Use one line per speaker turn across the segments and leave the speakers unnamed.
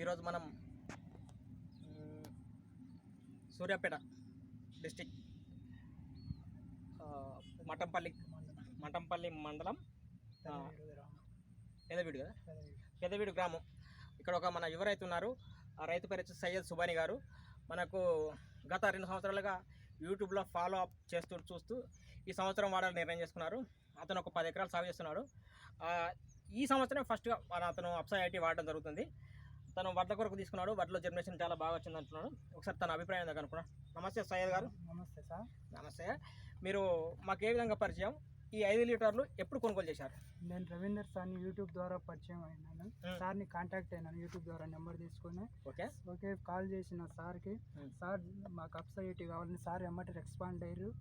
ఈరోజు మనం సూర్యాపేట డిస్టిక్ మటంపల్లి మటంపల్లి మండలం పెదవీడు కదా? పెదవీడు గ్రామం. ఇక్కడ ఒక మన యువ రైతు ఉన్నారు. ఆ రైతు పేరు వచ్చి సయ్యద్ సుబాని గారు. మనకు గత రెండు సంవత్సరాలుగా యూట్యూబ్లో ఫాలో అప్ చేస్తూ చూస్తూ ఈ సంవత్సరం వాడాలని నిర్ణయం చేసుకున్నారు. అతను ఒక పది ఎకరాలు సాగు చేస్తున్నాడు. ఈ సంవత్సరం ఫస్ట్గా మన అతను అప్సై ఐటీ వాడడం జరుగుతుంది. తను వడ్ల కొరకు తీసుకున్నాడు. వడ్ల జనరేషన్ చాలా బాగా వచ్చింది అంటున్నాడు. ఒకసారి తన అభిప్రాయం ఏందో కనుక్కున్నాను నమస్తే సయ్యద్ గారు.
నమస్తే సార్.
నమస్తే. మీరు మాకు ఏ విధంగా పరిచయం? ఈ ఐదు లీటర్లు ఎప్పుడు కొనుగోలు చేశారు?
నేను రవీందర్ సార్ని యూట్యూబ్ ద్వారా పరిచయం అయినాను. సార్ని కాంటాక్ట్ అయినాను యూట్యూబ్ ద్వారా నెంబర్ తీసుకొని.
ఓకే.
ఓకే కాల్ చేసిన సార్కి. సార్ మాకు అప్సా ఎయిటీ కావాలని సార్ ఎమ్మటి రెస్పాండ్ అయ్యారు.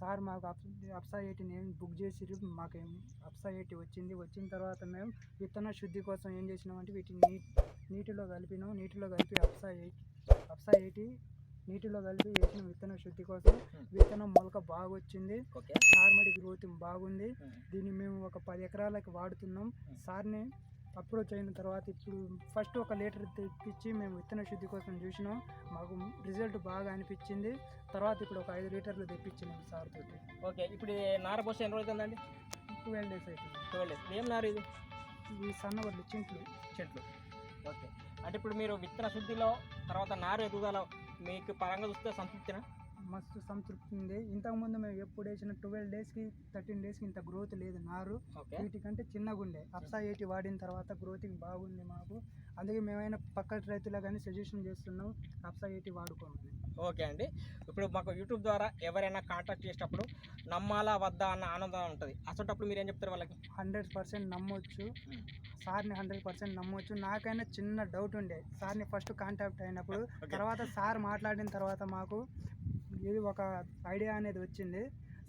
సార్ మాకు అప్- అప్సా ఎయిటీని ఏం బుక్ చేసిరు మాకు ఏం అప్సా ఎయిటీ వచ్చింది. వచ్చిన తర్వాత మేము విత్తన శుద్ధి కోసం ఏం చేసినామంటే వీటిని నీటిలో కలిపినాం. నీటిలో కలిపి అప్సా ఎయిట్ అప్సా ఎయిటీ నీటిలో కలిపి వేసిన విత్తన శుద్ధి కోసం
మ్మ్.
విత్తనం మొలక బాగా వచ్చింది
ఓకే.
నార్మల్ గ్రోత్ బాగుంది.
మ్మ్.
దీన్ని మేము ఒక పది ఎకరాలకు వాడుతున్నాం.
మ్మ్.
సార్ని అప్రోచ్ అయిన తర్వాత ఇప్పుడు ఫస్ట్ ఒక లీటర్ తెప్పించి మేము విత్తన శుద్ధి కోసం చూసినాం. మాకు రిజల్ట్ బాగా అనిపించింది. తర్వాత ఇప్పుడు ఒక ఐదు లీటర్లు తెప్పించినాం సార్ తోటి.
ఓకే. ఇప్పుడు ఇది నార పోసి ఎన్ని రోజులు అవుతుందండి?
ట్వెల్వ్ డేస్ అవుతుంది.
Twelve days. ఏం నారు ఇది?
ఈ సన్నగొడ్లు చింట్లు.
చెట్లు. ఓకే. అంటే ఇప్పుడు మీరు విత్తన శుద్ధిలో తర్వాత నారు ఎదుగుదల మీకు పరంగా చూస్తే సంతృప్తినా?
మస్తు సంతృప్తి ఉంది. ఇంతకుముందు మేము ఎప్పుడు వేసిన ట్వెల్వ్ డేస్కి థర్టీన్ డేస్కి ఇంత గ్రోత్ లేదు నారు. వీటికంటే చిన్నగా ఉండే. అప్సా ఎయిటీ వాడిన తర్వాత గ్రోతింగ్ బాగుంది మాకు. అందుకే మేమైనా పక్క రైతులకు కానీ సజెషన్ చేస్తున్నాం అప్సా ఎయిటీ వాడుకోమని.
ఓకే అండి. ఇప్పుడు మాకు యూట్యూబ్ ద్వారా ఎవరైనా కాంటాక్ట్ చేసేటప్పుడు నమ్మాలా వద్దా అన్న ఆనందం ఉంటుంది. అసలు మీరు ఏం చెప్తారు వాళ్ళకి?
హండ్రెడ్ పర్సెంట్ నమ్మొచ్చు.
మ్మ్.
సార్ని హండ్రెడ్ పర్సెంట్ నమ్మొచ్చు. నాకైనా చిన్న డౌట్ ఉండే. సార్ని ఫస్ట్ కాంటాక్ట్ అయినప్పుడు. తర్వాత సార్ మాట్లాడిన తర్వాత మాకు ఇది ఒక ఐడియా అనేది వచ్చింది.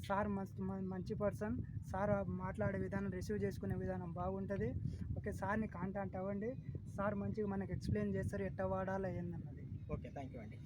సార్ మస్తు మంచి పర్సన్. సార్ మాట్లాడే విధానం రిసీవ్ చేసుకునే విధానం బాగుంటుంది. ఓకే సార్ని కాంటాక్ట్ అవ్వండి. సార్ మంచిగా మనకి ఎక్స్ప్లెయిన్ చేస్తారు ఎట్లా వాడాలి ఏందన్నది.
ఓకే థ్యాంక్ యూ అండి